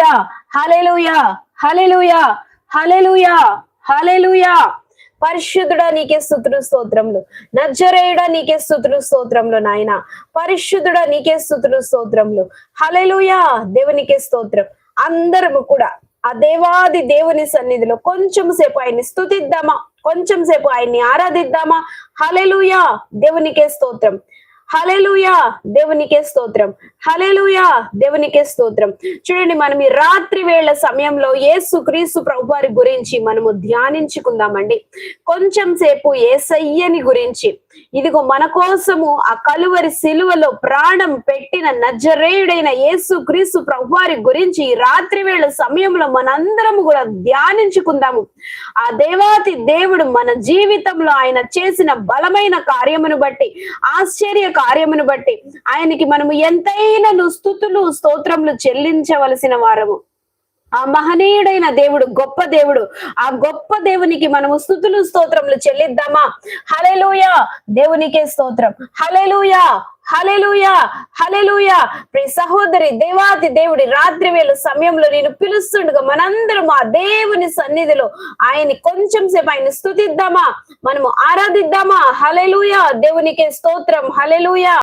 Hallelujah hallelujah hallelujah hallelujah hallelujah పరిశుద్ధుడా నీకే స్థుతులు స్తోత్రములు. నజ్జరేయుడా నీకే స్థుతులు స్తోత్రములు నాయన. పరిశుద్ధుడా నీకే స్థుతులు స్తోత్రములు. హలెలుయా దేవునికే స్తోత్రం. అందరము కూడా ఆ దేవాది దేవుని సన్నిధిలో కొంచెం సేపు ఆయన్ని స్థుతిద్దామా కొంచెం సేపు ఆయన్ని ఆరాధిద్దామా? హలెలుయా దేవునికే స్తోత్రం. హలేలుయా దేవునికే స్తోత్రం. హలేలుయా దేవునికే స్తోత్రం. చూడండి మనం ఈ రాత్రి వేళ సమయంలో ఏసు క్రీస్తు ప్రభువారి గురించి మనము ధ్యానించుకుందామండి. కొంచెం సేపు ఏసయ్యని గురించి ఇదిగో మన కోసము ఆ కలువరి సిలువలో ప్రాణం పెట్టిన నజరేయుడైన యేసు క్రీస్తు ప్రభువారి గురించి రాత్రి వేళ సమయంలో మనందరం కూడా ధ్యానించుకుందాము. ఆ దేవాతి దేవుడు మన జీవితంలో ఆయన చేసిన బలమైన కార్యమును బట్టి ఆశ్చర్య కార్యమును బట్టి ఆయనకి మనము ఎంతైనా స్థుతులు స్తోత్రములు చెల్లించవలసిన వారము. ఆ మహనీయుడైన దేవుడు గొప్ప దేవుడు. ఆ గొప్ప దేవునికి మనము స్థుతులు స్తోత్రములు చెల్లిద్దామా? హలెలూయా దేవునికే స్తోత్రం. హలెలూయా హలెలుయా హలెలుయా ప్రియ సహోదరి దేవాది దేవుడి రాత్రి వేళ సమయంలో నేను పిలుస్తుండగా మనందరం ఆ దేవుని సన్నిధిలో ఆయన్ని కొంచెం సేపు ఆయన స్థుతిద్దామా మనము ఆరాధిద్దామా? హలెలుయా దేవునికే స్తోత్రం. హలెలుయా